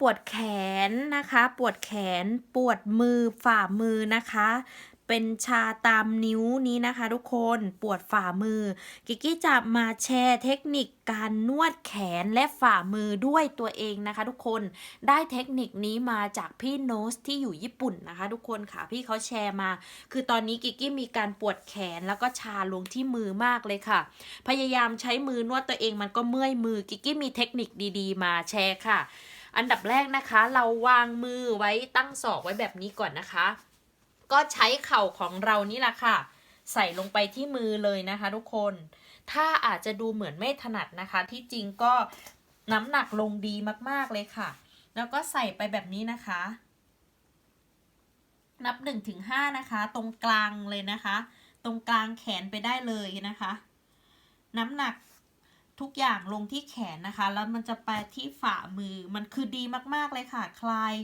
ปวดแขนนะคะ ปวดแขนปวดมือฝ่ามือนะคะ เป็นชาตามนิ้วนี้นะคะ ทุกคนปวดฝ่ามือ กิกกี้จะมาแชร์เทคนิคการนวดแขนและฝ่ามือด้วยตัวเองนะคะ ทุกคนได้เทคนิคนี้มาจากพี่โนสที่อยู่ญี่ปุ่นนะคะ ทุกคนค่ะพี่เขาแชร์มา คือตอนนี้กิกกี้มีการปวดแขนแล้วก็ชาลงที่มือมากเลยค่ะ พยายามใช้มือนวดตัวเองมันก็เมื่อยมือกิกกี้มีเทคนิคดี ๆ มาแชร์ค่ะ อันดับแรกนะคะ เราวางมือไว้ตั้งศอกไว้แบบนี้ก่อนนะคะ ก็ใช้เข่าของเรานี่แหละค่ะ ใส่ลงไปที่มือเลยนะคะ ทุกคน ถ้าอาจจะดูเหมือนไม่ถนัดนะคะ ที่จริงก็น้ำหนักลงดีมากๆเลยค่ะ แล้วก็ใส่ไปแบบนี้นะคะ นับ1นถึงหนะคะ ตรงกลางเลยนะคะ ตรงกลางแขนไปได้เลยนะคะ น้ำหนัก ทุกอย่างลงที่แขนนะคะ แล้วมันจะไปที่ฝ่ามือมันคือดีมากๆเลยค่ะ คลาย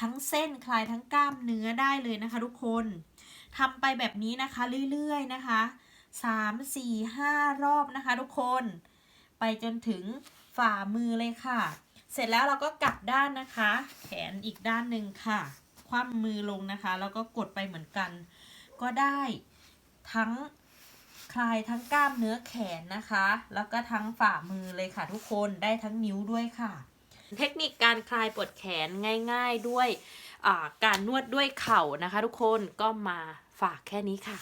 ทั้งเส้นคลายทั้งกล้ามเนื้อได้เลยนะคะ ทุกคนทำไปแบบนี้นะคะเรื่อยๆนะคะสามสี่ห้ารอบนะคะ ทุกคน ไปจนถึงฝ่ามือเลยค่ะ เสร็จแล้วเราก็กลับด้านนะคะ แขนอีกด้านหนึ่งค่ะ คว่ำมือลงนะคะ แล้วก็กดไปเหมือนกัน ก็ได้ทั้ง คลายทั้งกล้ามเนื้อแขนนะคะ แล้วก็ทั้งฝ่ามือเลยค่ะทุกคนได้ทั้งนิ้วด้วยค่ะ เทคนิคการคลายปวดแขนง่าย ๆด้วยการนวดด้วยเข่านะคะ ทุกคนก็มาฝากแค่นี้ค่ะ